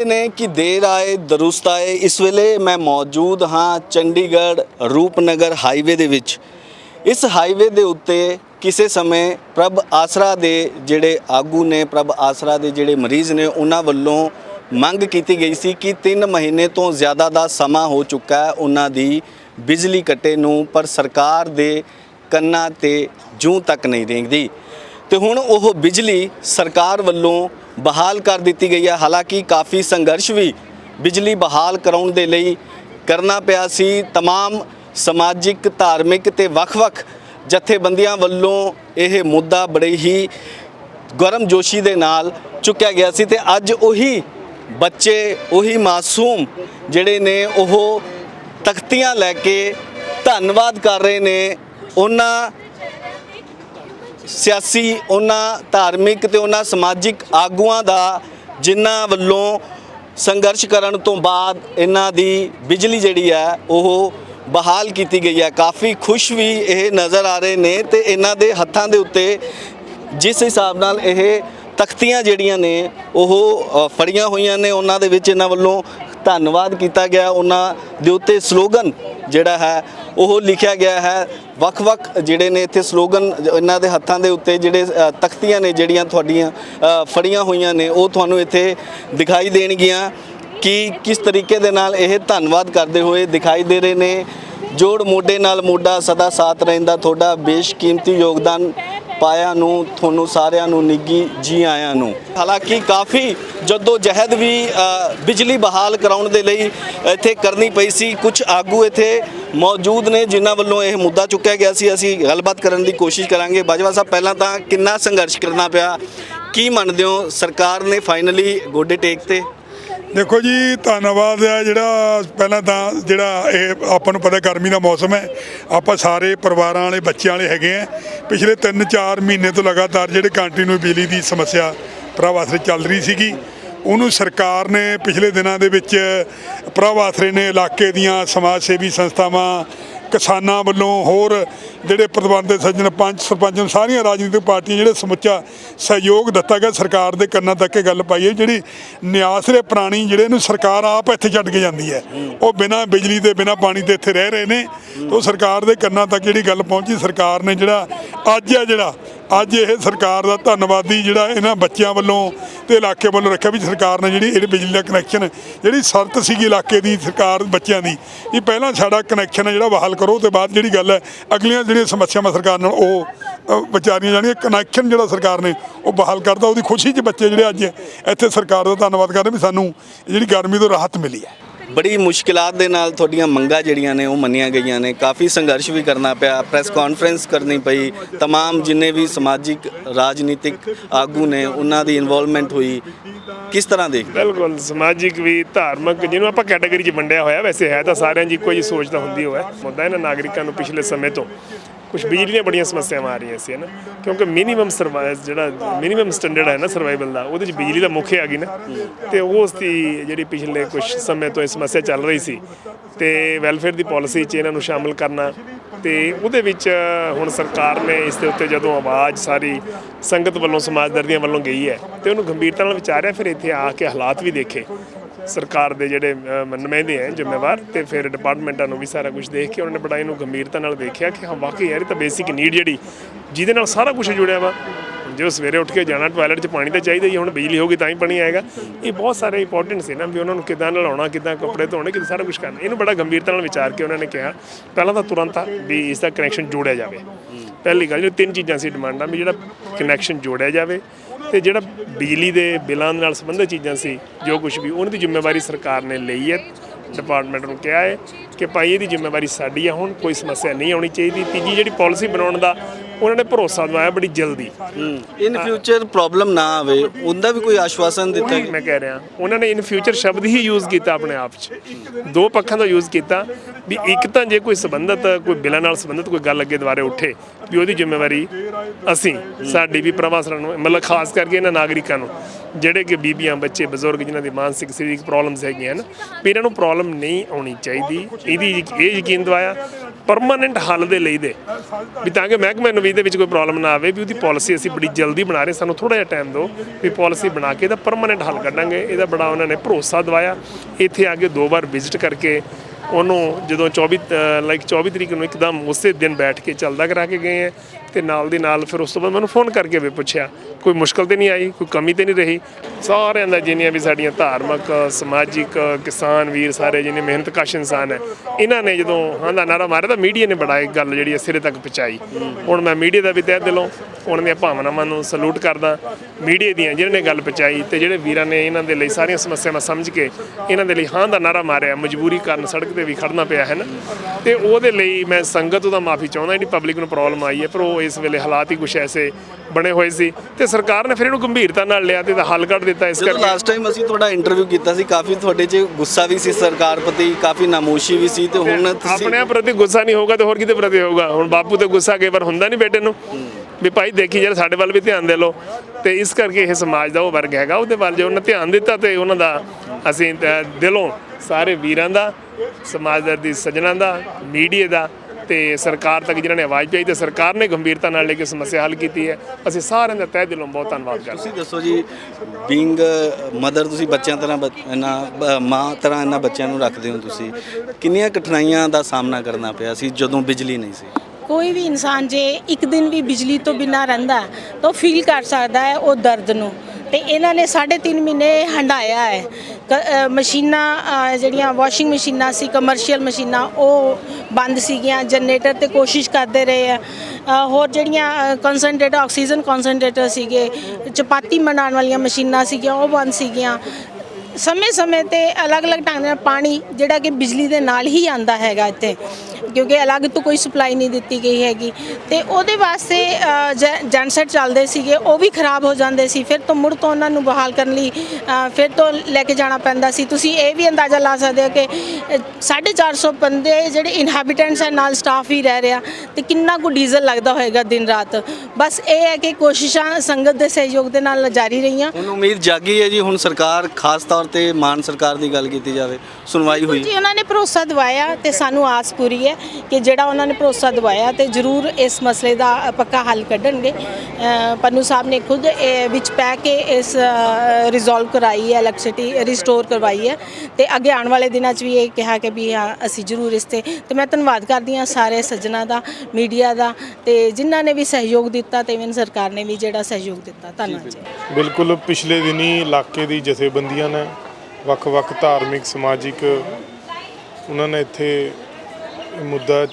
ਨੇ ਕਿ ਦੇਰ ਆਏ, ਦਰੁਸਤ ਆਏ। ਇਸ ਵੇਲੇ ਮੈਂ ਮੌਜੂਦ ਹਾਂ ਚੰਡੀਗੜ੍ਹ ਰੂਪਨਗਰ ਹਾਈਵੇ ਦੇ ਵਿੱਚ। ਇਸ ਹਾਈਵੇ ਦੇ ਉੱਤੇ ਕਿਸੇ ਸਮੇਂ ਪ੍ਰਭ ਆਸਰਾ ਦੇ ਜਿਹੜੇ ਆਗੂ ਨੇ, ਪ੍ਰਭ ਆਸਰਾ ਦੇ ਜਿਹੜੇ ਮਰੀਜ਼ ਨੇ, ਉਹਨਾਂ ਵੱਲੋਂ ਮੰਗ ਕੀਤੀ ਗਈ ਸੀ ਕਿ 3 ਮਹੀਨੇ ਤੋਂ ਜ਼ਿਆਦਾ ਦਾ ਸਮਾਂ ਹੋ ਚੁੱਕਾ ਹੈ ਉਹਨਾਂ ਦੀ ਬਿਜਲੀ ਕੱਟੇ ਨੂੰ, ਪਰ ਸਰਕਾਰ ਦੇ ਕੰਨਾਂ ਤੇ ਜੂੰ ਤੱਕ ਨਹੀਂ ਰੇਂਗਦੀ। ਤੇ ਹੁਣ ਉਹ ਬਿਜਲੀ ਸਰਕਾਰ ਵੱਲੋਂ ਬਹਾਲ ਕਰ ਦਿੱਤੀ ਗਈ ਹੈ ਹਾਲਾਂਕਿ ਕਾਫੀ ਸੰਘਰਸ਼ ਵੀ ਬਿਜਲੀ ਬਹਾਲ ਕਰਾਉਣ ਦੇ ਲਈ ਕਰਨਾ ਪਿਆ ਸੀ तमाम ਸਮਾਜਿਕ ਧਾਰਮਿਕ ਤੇ ਵੱਖ-ਵੱਖ ਜਥੇਬੰਦੀਆਂ ਵੱਲੋਂ ਇਹ ਮੁੱਦਾ ਬੜੇ ਹੀ ਗਰਮ ਜੋਸ਼ੀ ਦੇ ਨਾਲ ਚੁੱਕਿਆ ਗਿਆ ਸੀ ਤੇ ਅੱਜ ਉਹੀ ਬੱਚੇ ਉਹੀ ਮਾਸੂਮ ਜਿਹੜੇ ਨੇ ਉਹ ਤਖਤੀਆਂ ਲੈ ਕੇ ਧੰਨਵਾਦ ਕਰ ਰਹੇ ਨੇ ਉਹਨਾਂ ਸਿਆਸੀ ਉਹਨਾਂ ਧਾਰਮਿਕ ਤੇ ਉਹਨਾਂ ਸਮਾਜਿਕ ਆਗੂਆਂ ਦਾ ਜਿਨ੍ਹਾਂ ਵੱਲੋਂ ਸੰਘਰਸ਼ ਕਰਨ ਤੋਂ ਬਾਅਦ ਇਹਨਾਂ ਦੀ ਬਿਜਲੀ ਜਿਹੜੀ ਹੈ ਉਹ ਬਹਾਲ ਕੀਤੀ ਗਈ ਹੈ। ਕਾਫੀ ਖੁਸ਼ ਵੀ ਇਹ ਨਜ਼ਰ ਆ ਰਹੇ ਨੇ ਤੇ ਇਹਨਾਂ ਦੇ ਹੱਥਾਂ ਦੇ ਉੱਤੇ ਜਿਸ ਹਿਸਾਬ ਨਾਲ ਇਹ ਤਖਤੀਆਂ ਜਿਹੜੀਆਂ ਨੇ ਉਹ ਫੜੀਆਂ ਹੋਈਆਂ ਨੇ। ਉਹਨਾਂ ਦੇ ਵਿੱਚ ਇਹਨਾਂ ਵੱਲੋਂ ਧੰਨਵਾਦ ਕੀਤਾ ਗਿਆ ਉਹਨਾਂ ਦੇ ਉੱਤੇ ਸਲੋਗਨ ਜਿਹੜਾ ਹੈ, ਉਹ ਲਿਖਿਆ ਗਿਆ ਹੈ। ਵੱਖ-ਵੱਖ ਜਿਹੜੇ ਨੇ ਇੱਥੇ ਸਲੋਗਨ, ਇਹਨਾਂ ਦੇ ਹੱਥਾਂ ਦੇ ਉੱਤੇ ਜਿਹੜੇ ਤਖਤੀਆਂ ਨੇ ਜਿਹੜੀਆਂ ਤੁਹਾਡੀਆਂ ਫੜੀਆਂ ਹੋਈਆਂ ਨੇ, ਉਹ ਤੁਹਾਨੂੰ ਇੱਥੇ ਦਿਖਾਈ ਦੇਣਗੀਆਂ ਕਿ ਕਿਸ ਤਰੀਕੇ ਦੇ ਨਾਲ ਇਹ ਧੰਨਵਾਦ ਕਰਦੇ ਹੋਏ ਦਿਖਾਈ ਦੇ ਰਹੇ ਨੇ। ਜੋੜ ਮੋਢੇ ਨਾਲ ਮੋਢਾ ਸਦਾ ਸਾਥ ਰਹਿੰਦਾ ਤੁਹਾਡਾ ਬੇਸ਼ਕੀਮਤੀ ਯੋਗਦਾਨ ਪਾਇਆ ਨੂੰ, ਤੁਹਾਨੂੰ ਸਾਰਿਆਂ ਨੂੰ, ਨਿੱਗੀ ਜੀ ਆਇਆਂ ਨੂੰ। ਹਾਲਾਂਕਿ ਕਾਫੀ ਜਦੋਂ ਜਹਿਦ ਵੀ ਬਿਜਲੀ ਬਹਾਲ ਕਰਾਉਣ ਦੇ ਲਈ ਇੱਥੇ ਕਰਨੀ ਪਈ ਸੀ ਕੁਝ ਆਗੂ ਇੱਥੇ ਮੌਜੂਦ ਨੇ, ਜਿਨ੍ਹਾਂ ਵੱਲੋਂ ਇਹ ਮੁੱਦਾ ਚੁੱਕਿਆ ਗਿਆ ਸੀ। ਅਸੀਂ ਗੱਲਬਾਤ ਕਰਨ ਦੀ ਕੋਸ਼ਿਸ਼ ਕਰਾਂਗੇ। ਬਾਜਵਾ ਸਾਹਿਬ, ਪਹਿਲਾਂ ਤਾਂ ਕਿੰਨਾ ਸੰਘਰਸ਼ ਕਰਨਾ ਪਿਆ? ਕੀ ਮੰਨਦੇ ਹੋ? ਸਰਕਾਰ ਨੇ ਫਾਈਨਲੀ ਗੋਡੇ ਟੇਕ ਤੇ ਦੇਖੋ ਜੀ, ਧੰਨਵਾਦ ਹੈ ਜਿਹੜਾ ਪਹਿਲਾਂ ਤਾਂ ਜਿਹੜਾ ਇਹ ਆਪਾਂ ਨੂੰ ਪਤਾ ਗਰਮੀ ਦਾ ਮੌਸਮ ਹੈ, ਆਪਾਂ ਸਾਰੇ ਪਰਿਵਾਰਾਂ ਵਾਲੇ, ਬੱਚਿਆਂ ਵਾਲੇ ਹੈਗੇ ਆ। ਪਿਛਲੇ 3-4 ਮਹੀਨੇ ਤੋਂ ਲਗਾਤਾਰ ਜਿਹੜੇ ਕੰਟੀਨਿਊ ਬਿਜਲੀ ਦੀ ਸਮੱਸਿਆ ਪ੍ਰਵਾਸਰੇ ਚੱਲ ਰਹੀ ਸੀਗੀ। ਉਹਨੂੰ ਸਰਕਾਰ ਨੇ ਪਿਛਲੇ ਦਿਨਾਂ ਦੇ ਵਿੱਚ ਪ੍ਰਵਾਸਰੇ ਨੇ ਇਲਾਕੇ ਦੀਆਂ ਸਮਾਜ ਸੇਵੀ ਸੰਸਥਾਵਾਂ ਕਿਸਾਨਾਂ ਵੱਲੋਂ ਹੋਰ ਜਿਹੜੇ ਪ੍ਰਤੀਬੰਧਿਤ ਸੱਜਣ ਪੰਚ ਸਰਪੰਚ ਨੂੰ ਸਾਰੀਆਂ ਰਾਜਨੀਤਿਕ ਪਾਰਟੀਆਂ ਜਿਹੜੇ ਸਮੁੱਚਾ ਸਹਿਯੋਗ ਦਿੱਤਾ ਗਿਆ ਸਰਕਾਰ ਦੇ ਕੰਨਾਂ ਤੱਕ ਇਹ ਗੱਲ ਪਾਈ ਹੈ, ਜਿਹੜੀ ਨਿਆਸਰੇ ਪ੍ਰਾਣੀ ਜਿਹੜੇ ਨੂੰ, ਸਰਕਾਰ ਆਪ ਇੱਥੇ ਛੱਡ ਕੇ ਜਾਂਦੀ ਹੈ। ਉਹ ਬਿਨਾਂ ਬਿਜਲੀ ਦੇ, ਬਿਨਾਂ ਪਾਣੀ ਦੇ ਇੱਥੇ ਰਹਿ ਰਹੇ ਨੇ। ਉਹ ਸਰਕਾਰ ਦੇ ਕੰਨਾਂ ਤੱਕ ਜਿਹੜੀ ਗੱਲ ਪਹੁੰਚੀ, ਸਰਕਾਰ ਨੇ ਜਿਹੜਾ ਅੱਜ ਹੈ ਜਿਹੜਾ ਅੱਜ ਇਹ ਸਰਕਾਰ ਦਾ ਧੰਨਵਾਦੀ ਜਿਹੜਾ ਇਹਨਾਂ ਬੱਚਿਆਂ ਵੱਲੋਂ ਤੇ ਇਲਾਕੇ ਵੱਲੋਂ ਰੱਖਿਆ ਵੀ ਸਰਕਾਰ ਨੇ ਜਿਹੜੀ ਇਹ ਬਿਜਲੀ ਦਾ ਕਨੈਕਸ਼ਨ ਜਿਹੜੀ ਸ਼ਰਤ ਸੀਗੀ ਇਲਾਕੇ ਦੀ ਸਰਕਾਰ ਬੱਚਿਆਂ ਦੀ, ਵੀ ਪਹਿਲਾਂ ਸਾਡਾ ਕਨੈਕਸ਼ਨ ਹੈ ਜਿਹੜਾ ਬਹਾਲ ਕਰੋ, ਤੇ ਬਾਅਦ ਜਿਹੜੀ ਗੱਲ ਹੈ, ਅਗਲੀਆਂ ਜਿਹੜੀਆਂ ਸਮੱਸਿਆਵਾਂ ਸਰਕਾਰ ਨਾਲ ਉਹ ਵਿਚਾਰੀਆਂ ਜਾਣੀਆਂ ਕਨੈਕਸ਼ਨ ਜਿਹੜਾ ਸਰਕਾਰ ਨੇ ਉਹ ਬਹਾਲ ਕਰਦਾ ਉਹਦੀ ਖੁਸ਼ੀ 'ਚ ਬੱਚੇ ਜਿਹੜੇ ਅੱਜ ਇੱਥੇ ਸਰਕਾਰ ਦਾ ਧੰਨਵਾਦ ਕਰਦੇ ਵੀ ਸਾਨੂੰ ਜਿਹੜੀ ਗਰਮੀ ਤੋਂ ਰਾਹਤ ਮਿਲੀ ਹੈ। ਬੜੀ ਮੁਸ਼ਕਿਲਾਂ ਦੇ ਨਾਲ ਤੁਹਾਡੀਆਂ ਮੰਗਾਂ ਜਿਹੜੀਆਂ ਨੇ ਉਹ ਮੰਨੀਆਂ ਗਈਆਂ ਨੇ ਕਾਫੀ ਸੰਘਰਸ਼ ਵੀ ਕਰਨਾ ਪਿਆ ਪ੍ਰੈਸ ਕਾਨਫਰੰਸ ਕਰਨੀ ਪਈ तमाम ਜਿੰਨੇ ਵੀ ਸਮਾਜਿਕ ਰਾਜਨੀਤਿਕ ਆਗੂ ਨੇ ਉਹਨਾਂ ਦੀ ਇਨਵੋਲਵਮੈਂਟ ਹੋਈ ਕਿਸ ਤਰ੍ਹਾਂ ਦੇਖਦੇ ਬਿਲਕੁਲ ਸਮਾਜਿਕ ਵੀ ਧਾਰਮਿਕ ਜਿਹਨੂੰ ਆਪਾਂ ਕੈਟਾਗਰੀ 'ਚ ਵੰਡਿਆ ਹੋਇਆ ਵੈਸੇ ਹੈ ਤਾਂ ਸਾਰਿਆਂ ਦੀ ਇੱਕੋ ਜਿਹੀ ਸੋਚ ਤਾਂ ਹੁੰਦੀ ਹੋਵੇ ਮੁੱਦਾ ਇਹਨਾਂ ਨਾਗਰਿਕਾਂ ਨੂੰ ਪਿਛਲੇ ਸਮੇਂ ਤੋਂ ਕੁਝ ਬਿਜਲੀ ਦੀਆਂ ਬੜੀਆਂ ਸਮੱਸਿਆਵਾਂ ਆ ਰਹੀਆਂ ਸੀ, ਹੈ ਨਾ? ਕਿਉਂਕਿ ਮਿਨੀਮਮ ਸਰਵਾਈਵ ਜਿਹੜਾ ਮਿਨੀਮਮ ਸਟੈਂਡਰਡ ਹੈ ਨਾ ਸਰਵਾਈਵਲ ਦਾ, ਉਹਦੇ 'ਚ ਬਿਜਲੀ ਦਾ ਮੁੱਖ ਆ ਗਈ ਨਾ। ਤੇ ਉਸ ਦੀ ਜਿਹੜੀ ਪਿਛਲੇ ਕੁਝ ਸਮੇਂ ਤੋਂ ਇਹ ਸਮੱਸਿਆ ਚੱਲ ਰਹੀ ਸੀ। ਤੇ ਵੈਲਫੇਅਰ ਦੀ ਪਾਲਿਸੀ 'ਚ ਇਹਨਾਂ ਨੂੰ ਸ਼ਾਮਲ ਕਰਨਾ, ਤੇ ਉਹਦੇ ਵਿੱਚ ਹੁਣ ਸਰਕਾਰ ਨੇ ਇਸ ਦੇ ਉੱਤੇ ਜਦੋਂ ਆਵਾਜ਼ ਸਾਰੀ ਸੰਗਤ ਵੱਲੋਂ, ਸਮਾਜਦਾਰੀਆਂ ਵੱਲੋਂ ਗਈ ਹੈ, ਤੇ ਉਹਨੂੰ ਗੰਭੀਰਤਾ ਨਾਲ ਵਿਚਾਰਿਆ, ਫਿਰ ਇੱਥੇ ਆ ਕੇ ਹਾਲਾਤ ਵੀ ਦੇਖੇ। ਸਰਕਾਰ ਦੇ ਜਿਹੜੇ ਨੁਮਾਇੰਦੇ ਹੈ ਜ਼ਿੰਮੇਵਾਰ ਤੇ ਫਿਰ ਡਿਪਾਰਟਮੈਂਟਾਂ ਨੂੰ ਵੀ ਸਾਰਾ ਕੁਝ ਦੇਖ ਕੇ ਉਹਨਾਂ ਨੇ ਬੜਾ ਇਹਨੂੰ ਗੰਭੀਰਤਾ ਨਾਲ ਦੇਖਿਆ ਕਿ ਹਾਂ ਵਾਕਈ ਯਾਰ ਇਹ ਤਾਂ ਬੇਸਿਕ ਨੀਡ ਜਿਹੜੀ ਜਿਹਦੇ ਨਾਲ ਸਾਰਾ ਕੁਝ ਜੁੜਿਆ ਵਾ। ਜੇ ਸਵੇਰੇ ਉੱਠ ਕੇ ਜਾਣਾ ਟਾਇਲਟ 'ਚ ਪਾਣੀ ਤਾਂ ਚਾਹੀਦਾ ਹੀ ਹੁਣ ਬਿਜਲੀ ਹੋਗੀ ਤਾਂ ਹੀ ਪਾਣੀ ਆਏਗਾ। ਇਹ ਬਹੁਤ ਸਾਰੇ ਇੰਪੋਰਟੈਂਟ ਸੀ ਨਾ ਵੀ ਉਹਨਾਂ ਨੂੰ ਕਿਦਾਂ ਨਲਾਉਣਾ ਕਿਦਾਂ ਕੱਪੜੇ ਧੋਣੇ ਕਿਦਾਂ ਸਾਰਾ ਕੁਝ ਕਰਨਾ। ਇਹਨੂੰ ਬੜਾ ਗੰਭੀਰਤਾ ਨਾਲ ਵਿਚਾਰ ਕੇ ਉਹਨਾਂ ਨੇ ਕਿਹਾ ਪਹਿਲਾਂ ਤਾਂ ਤੁਰੰਤ ਵੀ ਇਸ ਦਾ ਕਨੈਕਸ਼ਨ ਜੋੜਿਆ ਜਾਵੇ। ਪਹਿਲੀ ਗੱਲ ਜਿਹੜੀ ਤਿੰਨ ਚੀਜ਼ਾਂ ਸੀ ਡਿਮਾਂਡਾਂ ਵੀ ਜਿਹੜਾ ਕਨੈਕਸ਼ਨ ਜੋੜਿਆ ਜਾਵੇ। ਤੇ ਜਿਹੜਾ ਬਿਜਲੀ ਦੇ ਬਿੱਲਾਂ ਨਾਲ ਸੰਬੰਧਿਤ ਚੀਜ਼ਾਂ ਸੀ, ਜੋ ਕੁਝ ਵੀ ਉਹਨਾਂ ਦੀ ਜ਼ਿੰਮੇਵਾਰੀ ਸਰਕਾਰ ਨੇ ਲਈ ਹੈ ਡਿਪਾਰਟਮੈਂਟ ਨੂੰ ਕਿਹਾ ਹੈ ਕਿ ਭਾਈ ਇਹਦੀ ਜ਼ਿੰਮੇਵਾਰੀ ਸਾਡੀ ਆ ਹੁਣ ਕੋਈ ਸਮੱਸਿਆ ਨਹੀਂ ਆਉਣੀ ਚਾਹੀਦੀ। ਤੀਜੀ ਜਿਹੜੀ ਪਾਲਿਸੀ ਬਣਾਉਣ ਦਾ ਉਹਨਾਂ ਨੇ ਭਰੋਸਾ ਦਿਵਾਇਆ ਬੜੀ ਜਲਦੀ। ਇਨ ਫਿਊਚਰ ਪ੍ਰੋਬਲਮ ਨਾ ਆਵੇ ਉਹਦਾ ਵੀ ਕੋਈ ਆਸ਼ਵਾਸਨ ਦਿੱਤਾ ਮੈਂ ਕਹਿ ਰਿਹਾ। ਉਹਨਾਂ ਨੇ ਇਨ ਫਿਊਚਰ ਸ਼ਬਦ ਹੀ ਯੂਜ਼ ਕੀਤਾ ਆਪਣੇ ਆਪ 'ਚ। ਦੋ ਪੱਖਾਂ ਦਾ ਯੂਜ਼ ਕੀਤਾ ਵੀ ਇੱਕ ਤਾਂ ਜੇ ਕੋਈ ਸੰਬੰਧਤ ਕੋਈ ਬਿਲਾਂ ਨਾਲ ਸੰਬੰਧਿਤ ਕੋਈ ਗੱਲ ਅੱਗੇ ਦੁਆਰੇ ਉੱਠੇ ਵੀ ਉਹਦੀ ਜ਼ਿੰਮੇਵਾਰੀ ਅਸੀਂ ਸਾਡੀ ਵੀ ਪ੍ਰਵਾਸਰਾਂ ਨੂੰ ਮਤਲਬ ਖਾਸ ਕਰਕੇ ਇਹਨਾਂ ਨਾਗਰਿਕਾਂ ਨੂੰ ਜਿਹੜੇ ਕਿ ਬੀਬੀਆਂ ਬੱਚੇ ਬਜ਼ੁਰਗ ਜਿਨ੍ਹਾਂ ਦੀ ਮਾਨਸਿਕ ਸਰੀਰਕ ਪ੍ਰੋਬਲਮਸ ਹੈਗੀਆਂ ਹਨ ਵੀ ਇਹਨਾਂ ਨੂੰ ਪ੍ਰੋਬਲਮ ਨਹੀਂ ਆਉਣੀ ਚਾਹੀਦੀ। ਇਹਦੀ ਇਹ ਯਕੀਨ ਦਵਾਇਆ ਪਰਮਾਨੈਂਟ ਹੱਲ ਦੇ ਲਈ ਦੇ। ਵੀ ਤਾਂ ਕਿ ਮਹਿਕਮੇ ਨੂੰ ਵੀ ਇਹਦੇ ਵਿੱਚ ਕੋਈ ਪ੍ਰੋਬਲਮ ਨਾ ਆਵੇ ਵੀ ਉਹਦੀ ਪਾਲਿਸੀ ਅਸੀਂ ਬੜੀ ਜਲਦੀ ਬਣਾ ਰਹੇ ਸਾਨੂੰ ਥੋੜਾ ਜਿਹਾ ਟਾਈਮ ਦਿਓ ਵੀ ਪਾਲਿਸੀ ਬਣਾ ਕੇ ਇਹਦਾ ਪਰਮਾਨੈਂਟ ਹੱਲ ਕੱਢਾਂਗੇ। ਇਹਦਾ ਬੜਾ ਉਹਨਾਂ ਨੇ ਭਰੋਸਾ ਦਵਾਇਆ। ਇੱਥੇ ਆ ਕੇ ਦੋ ਵਾਰ ਵਿਜ਼ਿਟ ਕਰਕੇ ਉਹਨੂੰ ਜਦੋਂ 24 ਲਾਈਕ 24 ਤਰੀਕ ਨੂੰ ਇੱਕਦਮ ਉਸੇ ਦਿਨ ਬੈਠ ਕੇ ਚੱਲਦਾ ਕਰਾ ਕੇ ਗਏ ਹੈ। ਤੇ ਨਾਲ ਦੀ ਨਾਲ ਫਿਰ ਉਸ ਤੋਂ ਬਾਅਦ ਮੈਨੂੰ ਫੋਨ ਕਰਕੇ ਵੀ ਪੁੱਛਿਆ, ਕੋਈ ਮੁਸ਼ਕਲ ਤੇ ਨਹੀਂ ਆਈ, ਕੋਈ ਕਮੀ ਤੇ ਨਹੀਂ ਰਹੀ। ਸਾਰਿਆਂ ਦਾ ਜਿੰਨੀਆਂ ਵੀ ਸਾਡੀਆਂ ਧਾਰਮਿਕ, ਸਮਾਜਿਕ, ਕਿਸਾਨ ਵੀਰ ਸਾਰੇ ਜਿੰਨੇ ਮਿਹਨਤਕਸ਼ ਇਨਸਾਨ ਹੈ, ਇਹਨਾਂ ਨੇ ਜਦੋਂ ਹਾਂ ਦਾ ਨਾਰਾ ਮਾਰਿਆ ਤਾਂ ਮੀਡੀਆ ਨੇ ਬੜਾ ਇੱਕ ਗੱਲ ਜਿਹੜੀ ਹੈ ਸਿਰੇ ਤੱਕ ਪਹੁੰਚਾਈ। ਹੁਣ ਮੈਂ ਮੀਡੀਆ ਦਾ ਵੀ ਤਹਿ ਦਿਲੋਂ ਉਹਨਾਂ ਦੀਆਂ ਭਾਵਨਾਵਾਂ ਨੂੰ ਸਲੂਟ ਕਰਦਾ, ਮੀਡੀਆ ਦੀਆਂ ਜਿਹਨਾਂ ਨੇ ਗੱਲ ਪਹੁੰਚਾਈ ਤੇ ਜਿਹੜੇ ਵੀਰਾਂ ਨੇ ਇਹਨਾਂ ਦੇ ਲਈ ਸਾਰੀਆਂ ਸਮੱਸਿਆਵਾਂ ਸਮਝ ਕੇ ਇਹਨਾਂ ਦੇ ਲਈ ਹਾਂ ਦਾ ਨਾਰਾ ਮਾਰਿਆ, ਮਜਬੂਰੀ ਕਾਰਨ ਸੜਕ ਤੇ ਵੀ ਖੜਨਾ ਪਿਆ ਹੈ ਨਾ। ਤੇ ਉਹਦੇ ਲਈ ਮੈਂ ਸੰਗਤ ਉਹਦਾ ਮਾਫੀ ਚਾਹੁੰਦਾ, ਜਿਹੜੀ ਪਬਲਿਕ ਨੂੰ ਪ੍ਰੋਬਲਮ ਆਈ ਹੈ, ਪਰ ਉਹ ਇਸ ਵੇਲੇ ਹਾਲਾਤ ਹੀ ਕੁਝ ਐਸੇ ਬਣੇ ਹੋਏ ਸੀ ਤੇ ਸਰਕਾਰ ਨੇ ਫਿਰ ਇਹਨੂੰ ਗੰਭੀਰਤਾ ਨਾਲ ਲਿਆ ਤੇ ਇਹਦਾ ਹੱਲ ਕੱਢ ਦਿੱਤਾ ਇਸ ਜਦੋਂ ਕਰਕੇ। ਲਾਸਟ ਟਾਈਮ ਅਸੀਂ ਤੁਹਾਡਾ ਇੰਟਰਵਿਊ ਕੀਤਾ ਸੀ ਕਾਫੀ ਤੁਹਾਡੇ 'ਚ ਗੁੱਸਾ ਵੀ ਸੀ ਸਰਕਾਰ ਪ੍ਰਤੀ ਕਾਫੀ ਨਾਮੋਸ਼ੀ ਵੀ ਸੀ ਤੇ ਹੁਣ ਤੁਸੀਂ ਆਪਣੇ ਪ੍ਰਤੀ ਗੁੱਸਾ ਨਹੀਂ ਹੋਊਗਾ ਤੇ ਹੋਰ ਕਿਤੇ ਪ੍ਰਤੀ ਹੋਊਗਾ? ਹੁਣ ਬਾਪੂ ਤੇ ਗੁੱਸਾ ਕਈ ਵਾਰ ਹੁੰਦਾ ਨਹੀਂ ਬੇਟੇ ਨੂੰ ਵੀ ਭਾਈ ਦੇਖੀ ਜਰਾ ਸਾਡੇ ਵੱਲ ਵੀ ਧਿਆਨ ਦੇ ਲਓ। ਤੇ ਇਸ ਕਰਕੇ ਇਹ ਸਮਾਜ ਦਾ ਉਹ ਵਰਗ ਹੈਗਾ ਉਹਦੇ ਵੱਲ ਜੇ ਉਹਨਾਂ ਧਿਆਨ ਦਿੱਤਾ ਤੇ ਉਹਨਾਂ ਦਾ ਅਸੀਂ ਅ, ਦਿਲੋਂ ਸਾਰੇ ਵੀਰਾਂ ਦਾ ਸਮਾਜ ਦੀ ਸੱਜਣਾ ਦਾ ਮੀਡੀਆ ਦਾ ਤੇ ਸਰਕਾਰ ਤੱਕ ਜਿਨ੍ਹਾਂ ਨੇ ਆਵਾਜ਼ ਪਾਈ ਤੇ ਸਰਕਾਰ ਨੇ ਗੰਭੀਰਤਾ ਨਾਲ ਲੈ ਕੇ ਸਮੱਸਿਆ ਹੱਲ ਕੀਤੀ ਹੈ। ਅਸੀਂ ਸਾਰਿਆਂ ਦਾ ਤਹਿ ਦਿਲੋਂ ਬਹੁਤ ਧੰਨਵਾਦ ਕਰਦੇ ਤੁਸੀਂ ਦੱਸੋ ਜੀ ਬੀਇੰਗ ਮਦਰ ਤੁਸੀਂ ਬੱਚਿਆਂ ਤਰ੍ਹਾਂ ਇਹਨਾਂ ਮਾਂ ਤਰ੍ਹਾਂ ਇਹਨਾਂ ਬੱਚਿਆਂ ਨੂੰ ਰੱਖਦੇ ਹੋ ਤੁਸੀਂ ਕਿੰਨੀਆਂ ਕਠਿਨਾਈਆਂ ਦਾ ਸਾਹਮਣਾ ਕਰਨਾ ਪਿਆ ਸੀ ਜਦੋਂ ਬਿਜਲੀ ਨਹੀਂ ਸੀ? ਕੋਈ ਵੀ ਇਨਸਾਨ ਜੇ ਇੱਕ ਦਿਨ ਵੀ ਬਿਜਲੀ ਤੋਂ ਬਿਨਾਂ ਰਹਿੰਦਾ ਤਾਂ ਫੀਲ ਕਰ ਸਕਦਾ ਹੈ ਉਹ ਦਰਦ ਨੂੰ। ਤੇ ਇਹਨਾਂ ਨੇ 3.5 ਮਹੀਨੇ ਹੰਡਾਇਆ ਹੈ। ਕ- ਮਸ਼ੀਨਾਂ ਜਿਹੜੀਆਂ ਵਾਸ਼ਿੰਗ ਮਸ਼ੀਨਾਂ ਸੀ ਕਮਰਸ਼ੀਅਲ ਮਸ਼ੀਨਾਂ, ਉਹ ਬੰਦ ਸੀਗੀਆਂ ਜਨਰੇਟਰ ਤੇ ਕੋਸ਼ਿਸ਼ ਕਰਦੇ ਰਹੇ ਆ ਹੋਰ ਜਿਹੜੀਆਂ ਕਨਸੈਂਟਰੇਟਰ ਆਕਸੀਜਨ ਕਨਸੈਂਟਰੇਟਰ ਸੀਗੇ, ਚਪਾਤੀ ਬਣਾਉਣ ਵਾਲੀਆਂ ਮਸ਼ੀਨਾਂ ਸੀਗੀਆਂ, ਉਹ ਬੰਦ ਸੀਗੀਆਂ। ਸਮੇਂ-ਸਮੇਂ ਤੇ ਅਲੱਗ-ਅਲੱਗ ਢੰਗ ਨਾਲ ਪਾਣੀ ਜਿਹੜਾ ਕਿ ਬਿਜਲੀ ਦੇ ਨਾਲ ਹੀ ਆਂਦਾ ਹੈਗਾ ਇੱਥੇ ਕਿਉਂਕਿ ਅਲੱਗ ਤੋਂ ਕੋਈ ਸਪਲਾਈ ਨਹੀਂ ਦਿੱਤੀ ਗਈ ਹੈਗੀ। ਤੇ ਉਹਦੇ ਵਾਸਤੇ ਅ, ਜ- ਜੈਨਸੈਟ ਚੱਲਦੇ ਸੀਗੇ ਉਹ ਵੀ ਖਰਾਬ ਹੋ ਜਾਂਦੇ ਸੀ। ਫਿਰ ਤੋਂ ਮੁੜ ਤੋਂ ਉਹਨਾਂ ਨੂੰ ਬਹਾਲ ਕਰਨ ਲਈ ਫਿਰ ਤੋਂ ਲੈ ਕੇ ਜਾਣਾ ਪੈਂਦਾ ਸੀ। ਤੁਸੀਂ ਇਹ ਵੀ ਅੰਦਾਜ਼ਾ ਲਾ ਸਕਦੇ ਹੋ ਕਿ ਅ, 450 ਬੰਦੇ ਜਿਹੜੇ ਇਨਹੈਬੀਟੈਂਟਸ ਹੈ ਨਾਲ ਸਟਾਫ ਹੀ ਰਹਿ ਰਿਹਾ ਤੇ ਕਿੰਨਾ ਕੁ ਡੀਜ਼ਲ ਲੱਗਦਾ ਹੋਏਗਾ ਦਿਨ ਰਾਤ। ਬਸ ਇਹ ਹੈ ਕਿ ਕੋਸ਼ਿਸ਼ਾਂ ਸੰਗਤ ਦੇ ਸਹਿਯੋਗ ਦੇ ਨਾਲ ਜਾਰੀ ਰਹੀਆਂ। ਹੁਣ ਉਮੀਦ ਜਾਗੀ ਹੈ ਜੀ ਹੁਣ ਸਰਕਾਰ ਖਾਸ ਤੌਰ ਤੇ ਮਾਨ ਸਰਕਾਰ ਦੀ ਗੱਲ ਕੀਤੀ ਜਾਵੇ ਸੁਣਵਾਈ ਹੋਈ। ਜੀ ਉਹਨਾਂ ਨੇ ਭਰੋਸਾ ਦਿਵਾਇਆ ਤੇ ਸਾਨੂੰ ਆਸ ਪੂਰੀ ਹੈ ਕਿ ਜਿਹੜਾ ਉਹਨਾਂ ਨੇ ਭਰੋਸਾ ਦਿਵਾਇਆ ਤੇ ਜ਼ਰੂਰ ਇਸ ਮਸਲੇ ਦਾ ਪੱਕਾ ਹੱਲ ਕੱਢਣਗੇ। ਪੰਨੂ ਸਾਹਿਬ ਨੇ ਖੁਦ ਇਹ ਵਿੱਚ ਪੈ ਕੇ ਇਸ ਰਿਜ਼ੋਲਵ ਕਰਾਈ ਹੈ ਇਲੈਕਟ੍ਰਿਸਿਟੀ ਰਿਸਟੋਰ ਕਰਵਾਈ ਹੈ ਤੇ ਅੱਗੇ ਆਉਣ ਵਾਲੇ ਦਿਨਾਂ 'ਚ ਵੀ ਇਹ ਕਿਹਾ ਕਿ ਵੀ ਹਾਂ ਅਸੀਂ ਜ਼ਰੂਰ ਇਸ ਤੇ ਤੇ ਮੈਂ ਧੰਨਵਾਦ ਕਰਦੀ ਹਾਂ ਸਾਰੇ ਸੱਜਣਾ ਦਾ ਮੀਡੀਆ ਦਾ ਤੇ ਜਿਨ੍ਹਾਂ ਨੇ ਵੀ ਸਹਿਯੋਗ ਦਿੱਤਾ ਤੇ ਇਵਨ ਸਰਕਾਰ ਨੇ ਵੀ ਜਿਹੜਾ ਸਹਿਯੋਗ ਦਿੱਤਾ। ਧੰਨਵਾਦ ਜੀ। ਬਿਲਕੁਲ ਪਿਛਲੇ ਦਿਨੀ ਇਲਾਕੇ ਦੀ ਜਥੇਬੰਦੀਆਂ ਨੇ ਵੱਖ-ਵੱਖ ਧਾਰਮਿਕ, ਸਮਾਜਿਕ ਉਹਨਾਂ ਨੇ ਇੱਥੇ ਮੁੱਦਾ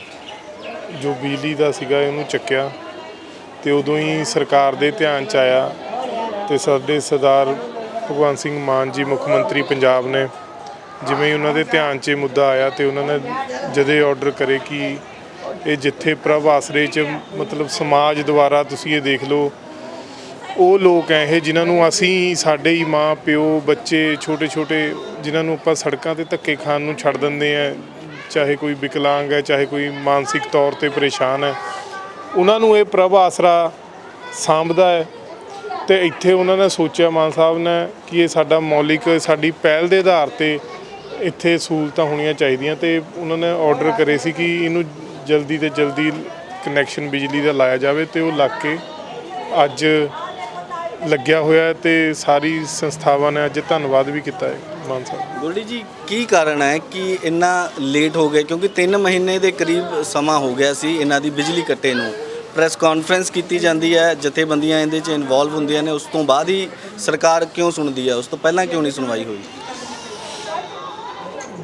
ਜੋ ਬਿਜਲੀ ਦਾ ਸੀਗਾ ਇਹਨੂੰ ਚੱਕਿਆ ਤੇ ਉਦੋਂ ਹੀ ਸਰਕਾਰ ਦੇ ਧਿਆਨ ਚ ਆਇਆ ਤੇ ਸਾਡੇ ਸਰਦਾਰ ਭਗਵੰਤ ਸਿੰਘ ਮਾਨ ਜੀ, ਮੁੱਖ ਮੰਤਰੀ ਪੰਜਾਬ ਨੇ ਜਿਵੇਂ ਹੀ ਉਹਨਾਂ ਦੇ ਧਿਆਨ 'ਚ ਇਹ ਮੁੱਦਾ ਆਇਆ ਤੇ ਉਹਨਾਂ ਨੇ ਜਦੇ ਆਰਡਰ ਕਰੇ ਕਿ ਇਹ ਜਿੱਥੇ ਪ੍ਰਭ ਆਸਰੇ 'ਚ ਮਤਲਬ ਸਮਾਜ ਦੁਆਰਾ ਤੁਸੀਂ ਇਹ ਦੇਖ ਲਓ ਉਹ ਲੋਕ ਐ ਇਹ ਜਿਨ੍ਹਾਂ ਨੂੰ ਅਸੀਂ, ਸਾਡੇ ਹੀ ਮਾਂ, ਪਿਓ, ਬੱਚੇ, ਛੋਟੇ ਛੋਟੇ ਜਿਨ੍ਹਾਂ ਨੂੰ ਆਪਾਂ ਸੜਕਾਂ ਤੇ ਧੱਕੇ ਖਾਣ ਨੂੰ ਛੱਡ ਦਿੰਦੇ ਆ ਚਾਹੇ ਕੋਈ ਵਿਕਲਾਂਗ ਹੈ ਚਾਹੇ ਕੋਈ ਮਾਨਸਿਕ ਤੌਰ ਤੇ ਪਰੇਸ਼ਾਨ ਹੈ ਉਹਨਾਂ ਨੂੰ ਇਹ ਪ੍ਰਭ ਆਸਰਾ ਸਾਂਭਦਾ ਹੈ ਤੇ ਇੱਥੇ ਉਹਨਾਂ ਨੇ ਸੋਚਿਆ, ਮਾਨ ਸਾਹਿਬ ਨੇ, ਕਿ ਇਹ ਸਾਡਾ ਮੌਲਿਕ, ਸਾਡੀ ਪਹਿਲ ਦੇ ਆਧਾਰ ਤੇ ਇੱਥੇ ਸਹੂਲਤਾਂ ਹੋਣੀਆਂ ਚਾਹੀਦੀਆਂ ਤੇ ਉਹਨਾਂ ਨੇ ਆਰਡਰ ਕਰੇ ਸੀ ਕਿ ਇਹਨੂੰ ਜਲਦੀ ਤੇ ਜਲਦੀ ਕਨੈਕਸ਼ਨ ਬਿਜਲੀ ਦਾ ਲਾਇਆ ਜਾਵੇ ਤੇ ਉਹ ਲੱਗ ਕੇ ਅੱਜ ਲੱਗਿਆ ਹੋਇਆ ਤੇ ਸਾਰੀ ਸੰਸਥਾਵਾਂ ਨੇ ਅੱਜ ਧੰਨਵਾਦ ਵੀ ਕੀਤਾ ਹੈ ਮਾਨ ਸਾਹਿਬ। ਗੋਲਡੀ ਜੀ ਕੀ ਕਾਰਨ ਹੈ ਕਿ ਇੰਨਾ ਲੇਟ ਹੋ ਗਏ? ਕਿਉਂਕਿ 3 ਮਹੀਨੇ ਦੇ ਕਰੀਬ ਸਮਾਂ ਹੋ ਗਿਆ ਸੀ ਇਹਨਾਂ ਦੀ ਬਿਜਲੀ ਕੱਟੇ ਨੂੰ। ਪ੍ਰੈਸ ਕਾਨਫਰੰਸ ਕੀਤੀ ਜਾਂਦੀ ਹੈ ਜਥੇਬੰਦੀਆਂ ਇਹਦੇ 'ਚ ਇਨਵੋਲਵ ਹੁੰਦੀਆਂ ਨੇ। ਉਸ ਤੋਂ ਬਾਅਦ ਹੀ ਸਰਕਾਰ ਕਿਉਂ ਸੁਣਦੀ ਹੈ? ਉਸ ਤੋਂ ਪਹਿਲਾਂ ਕਿਉਂ ਨਹੀਂ ਸੁਣਵਾਈ ਹੋਈ?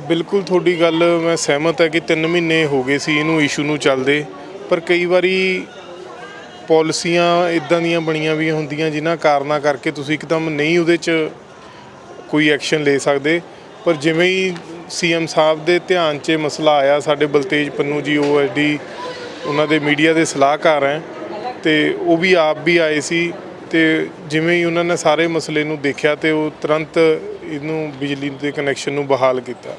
ਬਿਲਕੁਲ ਤੁਹਾਡੀ ਗੱਲ ਮੈਂ ਸਹਿਮਤ ਹੈ ਕਿ 3 ਮਹੀਨੇ ਹੋ ਗਏ ਸੀ ਇਹਨੂੰ ਇਸ਼ੂ ਨੂੰ ਚੱਲਦੇ। ਪਰ ਕਈ ਵਾਰੀ ਪਾਲਿਸੀਆਂ ਇਦਾਂ ਦੀਆਂ ਬਣੀਆਂ ਵੀ ਹੁੰਦੀਆਂ ਜਿਨ੍ਹਾਂ ਕਾਰਨਾਂ ਕਰਕੇ ਤੁਸੀਂ ਇੱਕਦਮ ਨਹੀਂ ਉਹਦੇ 'ਚ ਕੋਈ ਐਕਸ਼ਨ ਲੈ ਸਕਦੇ। ਪਰ ਜਿਵੇਂ ਹੀ ਸੀਐਮ ਸਾਹਿਬ ਦੇ ਧਿਆਨ 'ਚ ਮਸਲਾ ਆਇਆ, ਸਾਡੇ ਬਲਤੇਜ ਪੰਨੂ ਜੀ ਓਐਸਡੀ ਉਹਨਾਂ ਦੇ ਮੀਡੀਆ ਦੇ ਸਲਾਹਕਾਰ ਹੈ ਤੇ ਉਹ ਵੀ ਆਪ ਵੀ ਆਏ ਸੀ ਤੇ ਜਿਵੇਂ ਹੀ ਉਹਨਾਂ ਨੇ ਸਾਰੇ ਮਸਲੇ ਨੂੰ ਦੇਖਿਆ ਤੇ ਉਹ ਤੁਰੰਤ ਇਹਨੂੰ ਬਿਜਲੀ ਦੇ ਕਨੈਕਸ਼ਨ ਨੂੰ ਬਹਾਲ ਕੀਤਾ।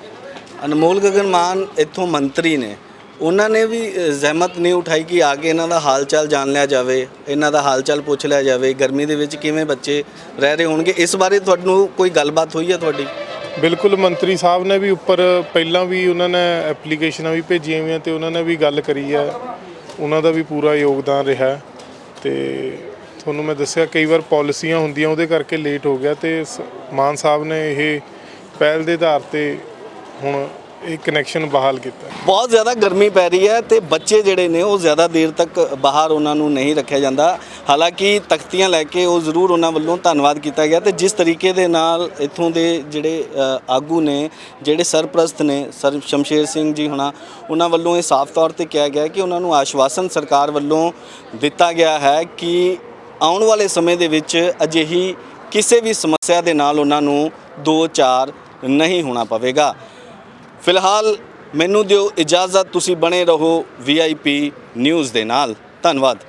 ਅਨਮੋਲ ਗਗਨ ਮਾਨ ਇੱਥੋਂ ਮੰਤਰੀ ਨੇ। ਉਹਨਾਂ ਨੇ ਵੀ ਜ਼ਹਿਮਤ ਨਹੀਂ ਉਠਾਈ ਕਿ ਆ ਕੇ ਇਹਨਾਂ ਦਾ ਹਾਲ ਚਾਲ ਜਾਣ ਲਿਆ ਜਾਵੇ, ਇਹਨਾਂ ਦਾ ਹਾਲ ਚਾਲ ਪੁੱਛ ਲਿਆ ਜਾਵੇ, ਗਰਮੀ ਦੇ ਵਿੱਚ ਕਿਵੇਂ ਬੱਚੇ ਰਹਿ ਰਹੇ ਹੋਣਗੇ, ਇਸ ਬਾਰੇ ਤੁਹਾਨੂੰ ਕੋਈ ਗੱਲਬਾਤ ਹੋਈ ਹੈ ਤੁਹਾਡੀ? ਬਿਲਕੁਲ, ਮੰਤਰੀ ਸਾਹਿਬ ਨੇ ਵੀ ਉੱਪਰ ਪਹਿਲਾਂ ਵੀ ਉਹਨਾਂ ਨੇ ਐਪਲੀਕੇਸ਼ਨਾਂ ਵੀ ਭੇਜੀਆਂ ਹੋਈਆਂ ਤੇ ਉਹਨਾਂ ਨੇ ਵੀ ਗੱਲ ਕਰੀ ਹੈ। ਉਹਨਾਂ ਦਾ ਵੀ ਪੂਰਾ ਯੋਗਦਾਨ ਰਿਹਾ ਹੈ ਤੇ ਤੁਹਾਨੂੰ ਮੈਂ ਦੱਸਿਆ ਕਈ ਵਾਰ ਪਾਲਿਸੀਆਂ ਹੁੰਦੀਆਂ, ਉਹਦੇ ਕਰਕੇ ਲੇਟ ਹੋ ਗਿਆ ਤੇ ਸ- ਮਾਨ ਸਾਹਿਬ ਨੇ ਇਹ ਪਹਿਲ ਦੇ ਆਧਾਰ ਤੇ ਹੁਣ ਇਹ ਕਨੈਕਸ਼ਨ ਬਹਾਲ ਕੀਤਾ। ਬਹੁਤ ਜ਼ਿਆਦਾ ਗਰਮੀ ਪੈ ਰਹੀ ਹੈ ਤੇ ਬੱਚੇ ਜਿਹੜੇ ਨੇ ਉਹ ਜ਼ਿਆਦਾ ਦੇਰ ਤੱਕ ਬਾਹਰ ਉਹਨਾਂ ਨੂੰ ਨਹੀਂ ਰੱਖਿਆ ਜਾਂਦਾ। ਹਾਲਾਂਕਿ ਤਖਤੀਆਂ ਲੈ ਕੇ ਉਹ ਜ਼ਰੂਰ ਉਹਨਾਂ ਵੱਲੋਂ ਧੰਨਵਾਦ ਕੀਤਾ ਗਿਆ ਤੇ ਜਿਸ ਤਰੀਕੇ ਦੇ ਨਾਲ ਇੱਥੋਂ ਦੇ ਜਿਹੜੇ ਅ, ਆਗੂ ਨੇ ਜਿਹੜੇ ਸਰਪ੍ਰਸਤ ਨੇ ਸਰ ਸ਼ਮਸ਼ੇਰ ਸਿੰਘ ਜੀ ਹੁਣਾ ਉਹਨਾਂ ਵੱਲੋਂ ਇਹ ਸਾਫ਼ ਤੌਰ ਤੇ ਕਿਹਾ ਗਿਆ ਕਿ ਉਹਨਾਂ ਨੂੰ ਆਸ਼ਵਾਸਨ ਸਰਕਾਰ ਵੱਲੋਂ ਦਿੱਤਾ ਗਿਆ ਹੈ ਕਿ ਆਉਣ ਵਾਲੇ ਸਮੇਂ ਦੇ ਵਿੱਚ ਅਜਿਹੀ ਕਿਸੇ ਵੀ ਸਮੱਸਿਆ ਦੇ ਨਾਲ ਉਹਨਾਂ ਨੂੰ ਦੋ ਚਾਰ ਨਹੀਂ ਹੋਣਾ ਪਵੇਗਾ। ਫਿਲਹਾਲ ਮੈਨੂੰ ਦਿਓ ਇਜਾਜ਼ਤ ਤੁਸੀਂ ਬਣੇ ਰਹੋ ਵੀਆਈਪੀ ਨਿਊਜ਼ ਦੇ ਨਾਲ। ਧੰਨਵਾਦ।